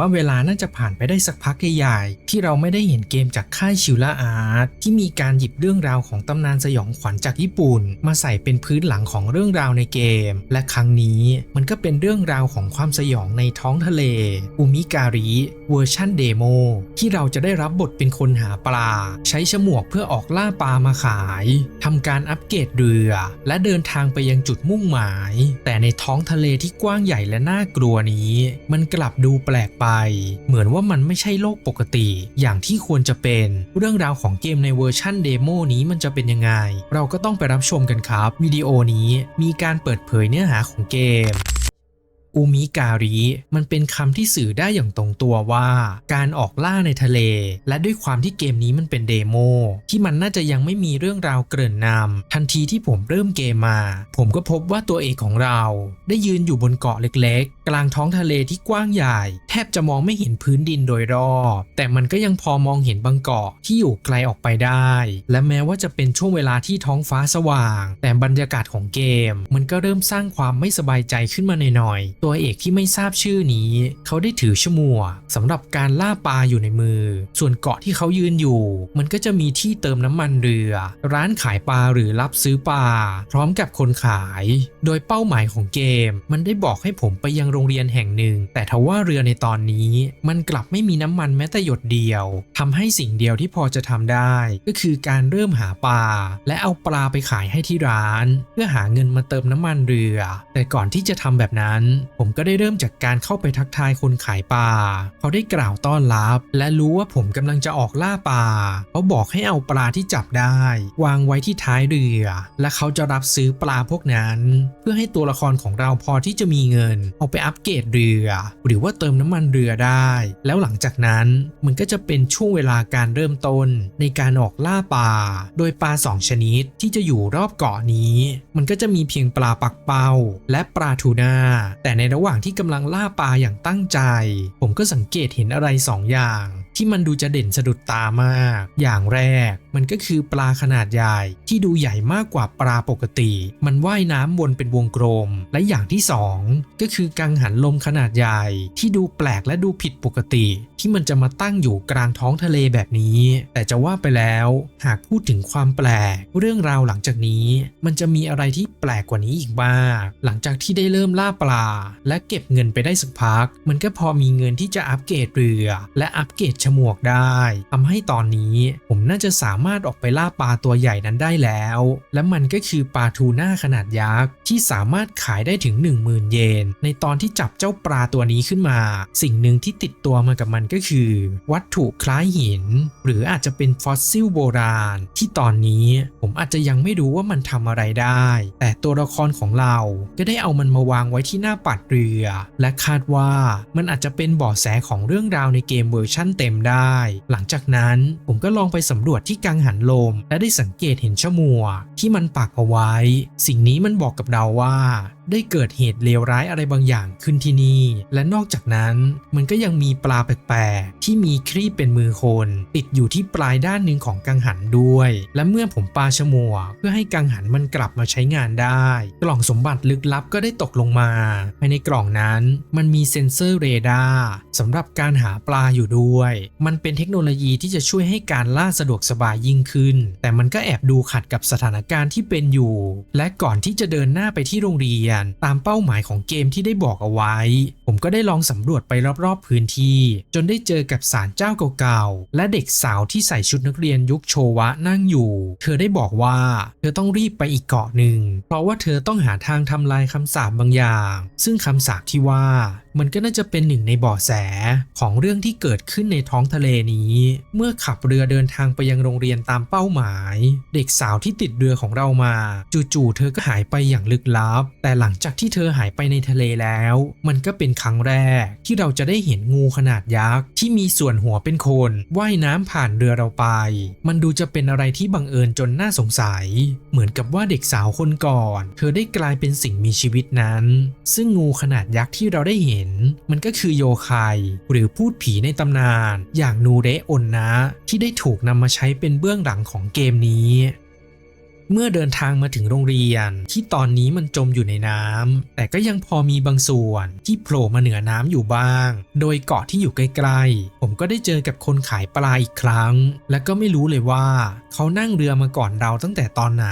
ว่าเวลาน่าจะผ่านไปได้สักพักใหญ่ๆที่เราไม่ได้เห็นเกมจากค่ายชิลล่าอาร์ตที่มีการหยิบเรื่องราวของตำนานสยองขวัญจากญี่ปุ่น มาใส่เป็นพื้นหลังของเรื่องราวในเกม และครั้งนี้มันก็เป็นเรื่องราวของความสยองในท้องทะเลอุมิการิเวอร์ชันเดโมที่เราจะได้รับบทเป็นคนหาปลา ใช้ฉมวกเพื่อออกล่าปลามาขายทำการอัปเกรดเรือ และเดินทางไปยังจุดมุ่งหมาย แต่ในท้องทะเลที่กว้างใหญ่และน่ากลัวนี้ มันกลับดูแปลกไปเหมือนว่ามันไม่ใช่โลกปกติ อย่างที่ควรจะเป็น เรื่องราวของเกมในเวอร์ชั่นเดโมนี้มันจะเป็นยังไง เราก็ต้องไปรับชมกันครับวิดีโอนี้มีการเปิดเผยเนื้อหาของเกมอูมิการิมันเป็นคำที่สื่อได้อย่างตรงตัวว่า การออกล่าในทะเล และด้วยความที่เกมนี้มันเป็นเดโมที่มันน่าจะยังไม่มีเรื่องราวเกริ่นนำทันทีที่ผมเริ่มเกมมา ผมก็พบว่าตัวเอกของเรา ได้ยืนอยู่บนเกาะเล็ก กลางท้องทะเลที่กว้างใหญ่ แทบจะมองไม่เห็นพื้นดินโดยรอบ แต่มันก็ยังพอมองเห็นบางเกาะที่อยู่ไกลออกไปได้ และแม้ว่าจะเป็นช่วงเวลาที่ท้องฟ้าสว่าง แต่บรรยากาศของเกม มันก็เริ่มสร้างความไม่สบายใจขึ้นมาหน่อยๆตัวเอกที่ไม่ทราบชื่อนี้ เขาได้ถือชมวกสำหรับการล่าปลาอยู่ในมือ ส่วนเกาะที่เขายืนอยู่ มันก็จะมีที่เติมน้ำมันเรือ ร้านขายปลาหรือรับซื้อปลาพร้อมกับคนขาย โดยเป้าหมายของเกม มันได้บอกให้ผมไปยังโรงเรียนแห่งหนึ่ง แต่ทว่าเรือในตอนนี้มันกลับไม่มีน้ำมันแม้แต่หยดเดียวทำให้สิ่งเดียวที่พอจะทำได้ ก็คือการเริ่มหาปลา และเอาปลาไปขายให้ที่ร้าน เพื่อหาเงินมาเติมน้ำมันเรือ แต่ก่อนที่จะทำแบบนั้น ผมก็ได้เริ่มจากการเข้าไปทักทายคนขายปลาเขาได้กล่าวต้อนรับ และรู้ว่าผมกำลังจะออกล่าปลาเขาบอกให้เอาปลาที่จับได้ วางไว้ที่ท้ายเรือ และเขาจะรับซื้อปลาพวกนั้น เพื่อให้ตัวละครของเราพอที่จะมีเงิน เอาไปอัปเกรดเรือ หรือว่าเติมน้ำมันเรือได้ แล้วหลังจากนั้นมันก็จะเป็นช่วงเวลาการเริ่มต้นในการออกล่าปลา โดยปลาสองชนิดที่จะอยู่รอบเกาะนี้ มันก็จะมีเพียงปลาปักเป้า และปลาทูน่า แต่ในระหว่างที่กำลังล่าปลาอย่างตั้งใจ ผมก็สังเกตเห็นอะไรสองอย่าง ที่มันดูจะเด่นสะดุดตามาก อย่างแรก มันก็คือปลาขนาดใหญ่ที่ดูใหญ่มากกว่าปลาปกติ มันว่ายน้ำวนเป็นวงกลม และอย่างที่สองก็คือกังหันลมขนาดใหญ่ที่ดูแปลกและดูผิดปกติ ที่มันจะมาตั้งอยู่กลางท้องทะเลแบบนี้ แต่จะว่าไปแล้ว หากพูดถึงความแปลก เรื่องราวหลังจากนี้ มันจะมีอะไรที่แปลกกว่านี้อีกบ้างหลังจากที่ได้เริ่มล่าปลา และเก็บเงินไปได้สักพัก มันก็พอมีเงินที่จะอัปเกรดเรือ และอัปเกรดฉมวกได้ทำให้ตอนนี้ผมน่าจะสามารถออกไปล่าปลาตัวใหญ่นั้นได้แล้ว และมันก็คือปลาทูน่าขนาดยักษ์ที่สามารถขายได้ถึง 10,000 เยน ในตอนที่จับเจ้าปลาตัวนี้ขึ้นมา สิ่งหนึ่งที่ติดตัวมากับมันก็คือ วัตถุคล้ายหิน หรืออาจจะเป็นฟอสซิลโบราณ ที่ตอนนี้ผมอาจจะยังไม่รู้ว่ามันทำอะไรได้ แต่ตัวละครของเราก็ได้เอามันมาวางไว้ที่หน้าปัดเรือ และคาดว่ามันอาจจะเป็นเบาะแสของเรื่องราวในเกมเวอร์ชั่นเต็มได้ หลังจากนั้นผมก็ลองไปสำรวจที่กังหันลม และได้สังเกตเห็นชมัว ที่มันปักเอาไว้ สิ่งนี้มันบอกกับเราว่า ได้เกิดเหตุเลวร้ายอะไรบางอย่างขึ้นที่นี่ และนอกจากนั้นมันก็ยังมีปลาแปลกๆที่มีครีบเป็นมือคน ติดอยู่ที่ปลายด้านหนึ่งของกังหันด้วย และเมื่อผมปาชมัว เพื่อให้กังหันมันกลับมาใช้งานได้ กล่องสมบัติลึกลับก็ได้ตกลงมาภายในกล่องนั้นมันมีเซ็นเซอร์เรดาร์สำหรับการหาปลาอยู่ด้วยมันเป็นเทคโนโลยีที่จะช่วยให้การล่าสะดวกสบายยิ่งขึ้น แต่มันก็แอบดูขัดกับสถานการณ์ที่เป็นอยู่ และก่อนที่จะเดินหน้าไปที่โรงเรียน ตามเป้าหมายของเกมที่ได้บอกเอาไว้ ผมก็ได้ลองสำรวจไปรอบๆพื้นที่ จนได้เจอกับศาลเจ้าเก่าๆ และเด็กสาวที่ใส่ชุดนักเรียนยุคโชวะนั่งอยู่ เธอได้บอกว่า เธอต้องรีบไปอีกเกาะหนึ่ง เพราะว่าเธอต้องหาทางทำลายคำสาปบางอย่าง ซึ่งคำสาปที่ว่า มันก็น่าจะเป็นหนึ่งในบาะแสของเรื่องที่เกิดขึ้นในท้องทะเลนี้ เมื่อขับเรือเดินทางไปยังโรงเรียนตามเป้าหมาย เด็กสาวที่ติดเรือของเรามา จู่ๆเธอก็หายไปอย่างลึกลับ แต่หลังจากที่เธอหายไปในทะเลแล้ว มันก็เป็นครั้งแรก ที่เราจะได้เห็นงูขนาดยักษ์ที่มีส่วนหัวเป็นคนว่ายน้ำผ่านเรือเราไป มันดูจะเป็นอะไรที่บังเอิญจนน่าสงสัย เหมือนกับว่าเด็กสาวคนก่อน เธอได้กลายเป็นสิ่งมีชีวิตนั้น ซึ่งงูขนาดยักษ์ที่เราได้เห็น มันก็คือโยคายหรือพูดผีในตำนานอย่างนูเระอนนะที่ได้ถูกนำมาใช้เป็นเบื้องหลังของเกมนี้ เมื่อเดินทางมาถึงโรงเรียนที่ตอนนี้มันจมอยู่ในน้ำแต่ก็ยังพอมีบางส่วนที่โผล่มาเหนือน้ำอยู่บ้าง โดยเกาะที่อยู่ใกล้ๆ ผมก็ได้เจอกับคนขายปลาอีกครั้ง และก็ไม่รู้เลยว่า เขานั่งเรือมาก่อนเราตั้งแต่ตอนไหน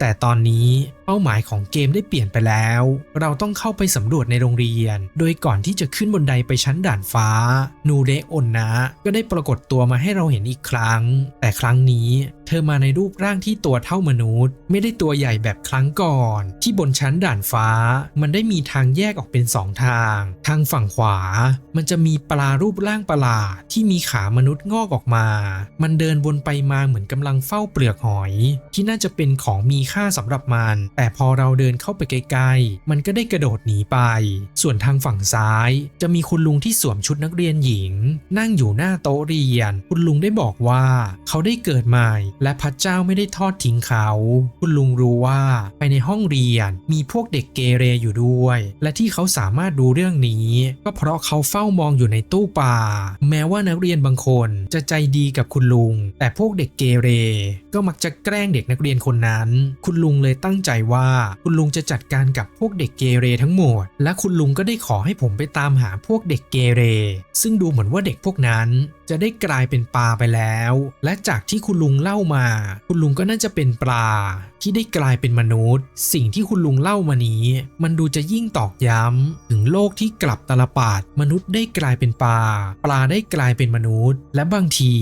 แต่ตอนนี้ เป้าหมายของเกมได้เปลี่ยนไปแล้ว เราต้องเข้าไปสำรวจในโรงเรียน โดยก่อนที่จะขึ้นบนไดไปชั้นด่านฟ้า นูเรโอนนะ ก็ได้ปรากฏตัวมาให้เราเห็นอีกครั้ง แต่ครั้งนี้เธอมาในรูปร่างที่ตัวเท่ามนุษย์ ไม่ได้ตัวใหญ่แบบครั้งก่อน ที่บนชั้นด่านฟ้า มันได้มีทางแยกออกเป็นสองทาง ทางฝั่งขวา มันจะมีปลารูปร่างประหลาดที่มีขามนุษย์งอกออกมา มันเดินวนไปมาเหมือนกำลังเฝ้าเปลือกหอย ที่น่าจะเป็นของมีค่าสำหรับมันแต่พอเราเดินเข้าไปใกลๆ มันก็ได้กระโดดหนีไป ส่วนทางฝั่งซ้าย จะมีคุณลุงที่สวมชุดนักเรียนหญิง นั่งอยู่หน้าโต๊ะเรียน คุณลุงได้บอกว่า เขาได้เกิดใหม่ และพระเจ้าไม่ได้ทอดทิ้งเขา คุณลุงรู้ว่าภายในห้องเรียนมีพวกเด็กเกเรอยู่ด้วย และที่เขาสามารถรู้เรื่องนี้ ก็เพราะเขาเฝ้ามองอยู่ในตู้ปลาแม้ว่านักเรียนบางคนจะใจดีกับคุณลุง แต่พวกเด็กเกเร ก็มักจะแกล้งเด็กนักเรียนคนนั้น คุณลุงเลยตั้งใจว่า คุณลุงจะจัดการกับพวกเด็กเกเรทั้งหมด และคุณลุงก็ได้ขอให้ผมไปตามหาพวกเด็กเกเร ซึ่งดูเหมือนว่าเด็กพวกนั้น จะได้กลายเป็นปลาไปแล้ว และจากที่คุณลุงเล่ามา คุณลุงก็น่าจะเป็นปลา ที่ได้กลายเป็นมนุษย์ สิ่งที่คุณลุงเล่ามานี้ มันดูจะยิ่งตอกย้ำ ถึงโลกที่กลับตลปัดมนุษย์ได้กลายเป็นปลา ปลาได้กลายเป็นมนุษย์ และบางที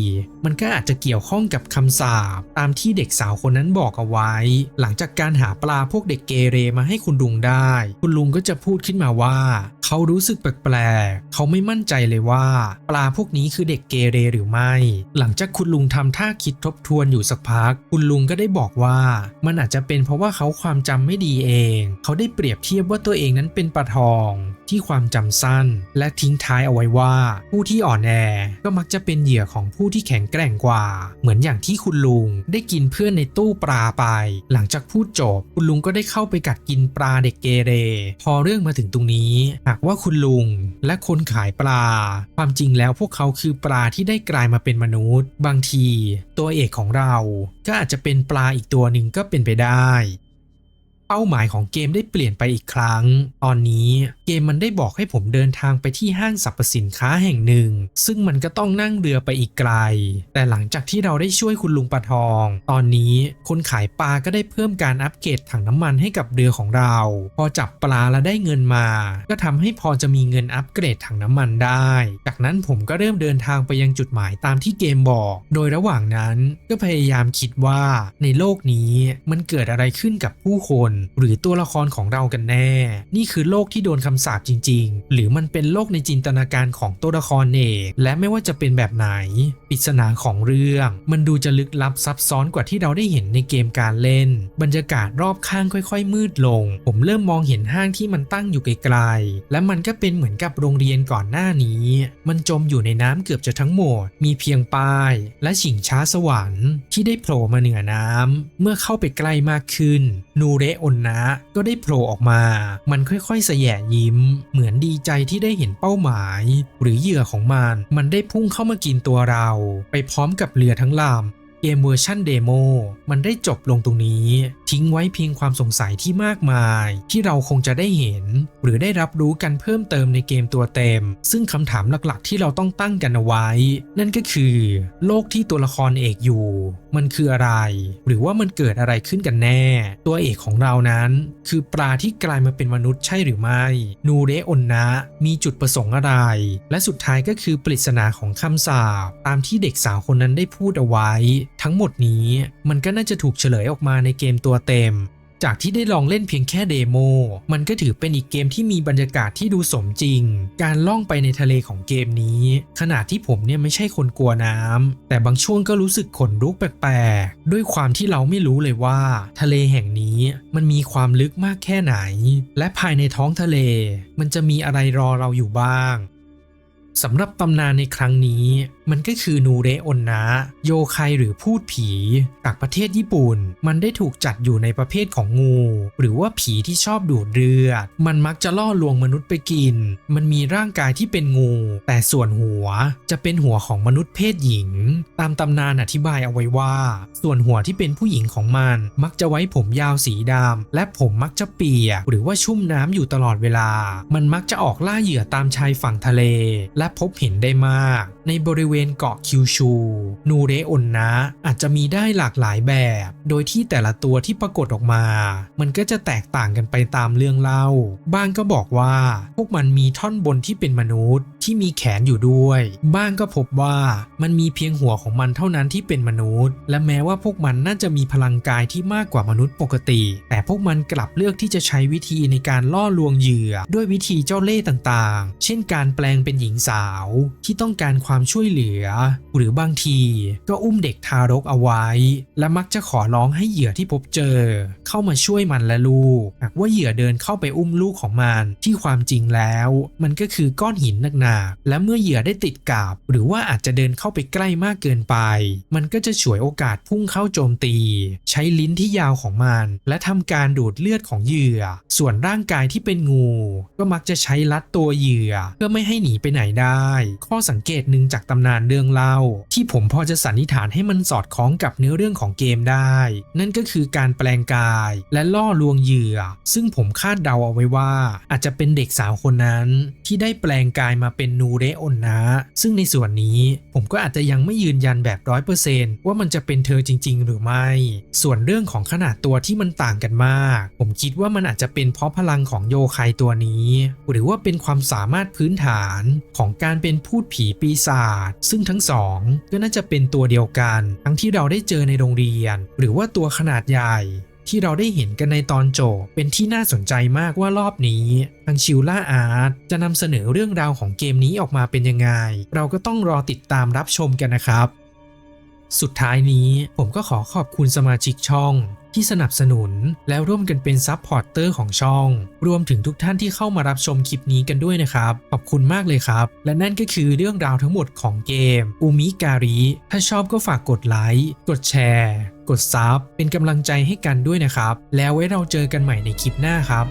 มันก็อาจจะเกี่ยวข้องกับคำสาปตามที่เด็กสาวคนนั้นบอกเอาไว้ หลังจากการหาปลาพวกเด็กเกเรมาให้คุณลุงได้ คุณลุงก็จะพูดขึ้นมาว่า เขารู้สึกแปลกๆเขาไม่มั่นใจเลยว่า ปลาพวกนี้คือเด็กเกเรหรือไม่ หลังจากคุณลุงทำท่าคิดทบทวนอยู่สักพัก คุณลุงก็ได้บอกว่า มันอาจจะเป็นเพราะว่าเขาความจำไม่ดีเอง เขาได้เปรียบเทียบว่าตัวเองนั้นเป็นปลาทอง ที่ความจำสั้น และทิ้งท้ายเอาไว้ว่า ผู้ที่อ่อนแอก็มักจะเป็นเหยื่อของผู้ที่แข็งแกร่งกว่า เหมือนอย่างที่คุณลุงได้กินเพื่อนในตู้ปลาไป หลังจากพูดจบ คุณลุงก็ได้เข้าไปกัดกินปลาเด็กเกเร พอเรื่องมาถึงตรงนี้ หากว่าคุณลุงและคนขายปลา ความจริงแล้วพวกเขาคือปลาที่ได้กลายมาเป็นมนุษย์ บางที ตัวเอกของเรา ก็อาจจะเป็นปลาอีกตัวหนึ่งก็เป็นไปได้ เป้าหมายของเกมได้เปลี่ยนไปอีกครั้ง ตอนนี้เกมมันได้บอกให้ผมเดินทางไปที่ห้างสรรพสินค้าแห่งหนึ่ง ซึ่งมันก็ต้องนั่งเรือไปอีกไกล แต่หลังจากที่เราได้ช่วยคุณลุงปลาทอง ตอนนี้คนขายปลาก็ได้เพิ่มการอัปเกรดถังน้ำมันให้กับเรือของเรา พอจับปลาแล้วได้เงินมา ก็ทำให้พอจะมีเงินอัปเกรดถังน้ำมันได้ จากนั้นผมก็เริ่มเดินทางไปยังจุดหมายตามที่เกมบอก โดยระหว่างนั้นก็พยายามคิดว่าในโลกนี้มันเกิดอะไรขึ้นกับผู้คนหรือตัวละครของเรากันแน่ นี่คือโลกที่โดนคำสาปจริง ๆ หรือมันเป็นโลกในจินตนาการของตัวละครเองและไม่ว่าจะเป็นแบบไหนปริศนาของเรื่อง มันดูจะลึกลับซับซ้อนกว่าที่เราได้เห็นในเกมการเล่น บรรยากาศรอบข้างค่อย ๆ มืดลง ผมเริ่มมองเห็นห้างที่มันตั้งอยู่ไกลๆและมันก็เป็นเหมือนกับโรงเรียนก่อนหน้านี้ มันจมอยู่ในน้ำเกือบจะทั้งหมด มีเพียงป้าย และฉิงช้าสวรรค์ที่ได้โผล่มาเหนือน้ำเมื่อเข้าไปใกล้มากขึ้น นูเรโอนนะก็ได้โผล่ออกมา มันค่อยๆ แสยะยิ้ม เหมือนดีใจที่ได้เห็นเป้าหมาย หรือเหยื่อของมัน มันได้พุ่งเข้ามากินตัวเรา ไปพร้อมกับเรือทั้งลำ เกมเวอร์ชันเดโมมันได้จบลงตรงนี้ ทิ้งไว้เพียงความสงสัยที่มากมาย ที่เราคงจะได้เห็น หรือได้รับรู้กันเพิ่มเติมในเกมตัวเต็ม ซึ่งคำถามหลักๆ ที่เราต้องตั้งกันเอาไว้ นั่นก็คือ โลกที่ตัวละครเอกอยู่ มันคืออะไร หรือว่ามันเกิดอะไรขึ้นกันแน่ ตัวเอกของเรานั้น คือปลาที่กลายมาเป็นมนุษย์ใช่หรือไม่ นูเรโอนนะ มีจุดประสงค์อะไร และสุดท้ายก็คือปริศนาของคำสาปตามที่เด็กสาวคนนั้นได้พูดเอาไว้ทั้งหมดนี้มันก็น่าจะถูกเฉลยออกมาในเกมตัวเต็ม จากที่ได้ลองเล่นเพียงแค่เดโม มันก็ถือเป็นอีกเกมที่มีบรรยากาศที่ดูสมจริง การล่องไปในทะเลของเกมนี้ขนาดที่ผมเนี่ยไม่ใช่คนกลัวน้ำแต่บางช่วงก็รู้สึกขนลุกแปลกๆ ด้วยความที่เราไม่รู้เลยว่า ทะเลแห่งนี้มันมีความลึกมากแค่ไหน และภายในท้องทะเล มันจะมีอะไรรอเราอยู่บ้างสำหรับตำนานในครั้งนี้ มันก็คือนูเรโอนนะ โยไคหรือพูดผีจากประเทศญี่ปุ่น มันได้ถูกจัดอยู่ในประเภทของงู หรือว่าผีที่ชอบดูดเลือด มันมักจะล่อลวงมนุษย์ไปกิน มันมีร่างกายที่เป็นงู แต่ส่วนหัวจะเป็นหัวของมนุษย์เพศหญิง ตามตำนานอธิบายเอาไว้ว่า ส่วนหัวที่เป็นผู้หญิงของมัน มักจะไว้ผมยาวสีดำและผมมักจะเปียกหรือว่าชุ่มน้ำอยู่ตลอดเวลา มันมักจะออกล่าเหยื่อตามชายฝั่งทะเล และพบเห็นได้มาก ในบริเวณเกาะคิวชู นูเรโอนนะอาจจะมีได้หลากหลายแบบ โดยที่แต่ละตัวที่ปรากฏออกมา มันก็จะแตกต่างกันไปตามเรื่องเล่า บ้างก็บอกว่าพวกมันมีท่อนบนที่เป็นมนุษย์ ที่มีแขนอยู่ด้วย บ้างก็พบว่ามันมีเพียงหัวของมันเท่านั้นที่เป็นมนุษย์ และแม้ว่าพวกมันน่าจะมีพลังกายที่มากกว่ามนุษย์ปกติ แต่พวกมันกลับเลือกที่จะใช้วิธีในการล่อลวงเหยื่อ ด้วยวิธีเจ้าเล่ห์ต่างๆ เช่นการแปลงเป็นหญิงสาวที่ต้องการความช่วยเหลือ หรือบางทีก็อุ้มเด็กทารกเอาไว้ และมักจะขอร้องให้เหยื่อที่พบเจอ เข้ามาช่วยมันและลูกหากว่าเหยื่อเดินเข้าไปอุ้มลูกของมันที่ความจริงแล้ว มันก็คือก้อนหินหนักๆและเมื่อเหยื่อได้ติดกับหรือว่าอาจจะเดินเข้าไปใกล้มากเกินไป มันก็จะฉวยโอกาสพุ่งเข้าโจมตี ใช้ลิ้นที่ยาวของมัน และทำการดูดเลือดของเหยื่อ ส่วนร่างกายที่เป็นงู ก็มักจะใช้ลัดตัวเหยื่อ เพื่อไม่ให้หนีไปไหนได้ ข้อสังเกตหนึ่งจากตำนานเรื่องเล่า ที่ผมพอจะสันนิษฐานให้มันสอดคล้องกับเนื้อเรื่องของเกมได้ นั่นก็คือการแปลงกาย และล่อลวงเหยื่อ ซึ่งผมคาดเดาเอาไว้ว่า อาจจะเป็นเด็กสาวคนนั้น ที่ได้แปลงกายมาเป็นนูเรโอนนะซึ่งในส่วนนี้ผมก็อาจจะยังไม่ยืนยันแบบร้อยเปอร์เซนต์ว่ามันจะเป็นเธอจริง ๆ หรือไม่ ส่วนเรื่องของขนาดตัวที่มันต่างกันมาก ผมคิดว่ามันอาจจะเป็นเพราะพลังของโยไคตัวนี้ หรือว่าเป็นความสามารถพื้นฐานของการเป็นพูดผีปีศาจซึ่งทั้งสองก็น่าจะเป็นตัวเดียวกัน ทั้งที่เราได้เจอในโรงเรียน หรือว่าตัวขนาดใหญ่ ที่เราได้เห็นกันในตอนโจบเป็นที่น่าสนใจมากว่ารอบนี้ทางชิวล่าอาร์ตจะนำเสนอเรื่องราวของเกมนี้ออกมาเป็นยังไง เราก็ต้องรอติดตามรับชมกันนะครับ สุดท้ายนี้ผมก็ขอขอบคุณสมาชิกช่อง ที่สนับสนุน แล้วร่วมกันเป็นซับพอร์เตอร์ของช่อง รวมถึงทุกท่านที่เข้ามารับชมคลิปนี้กันด้วยนะครับ ขอบคุณมากเลยครับ และนั่นก็คือเรื่องราวทั้งหมดของเกมอูมิการิถ้าชอบก็ฝากกดไลค์กดแชร์กดซับเป็นกำลังใจให้กันด้วยนะครับ แล้วไว้เราเจอกันใหม่ในคลิปหน้าครับ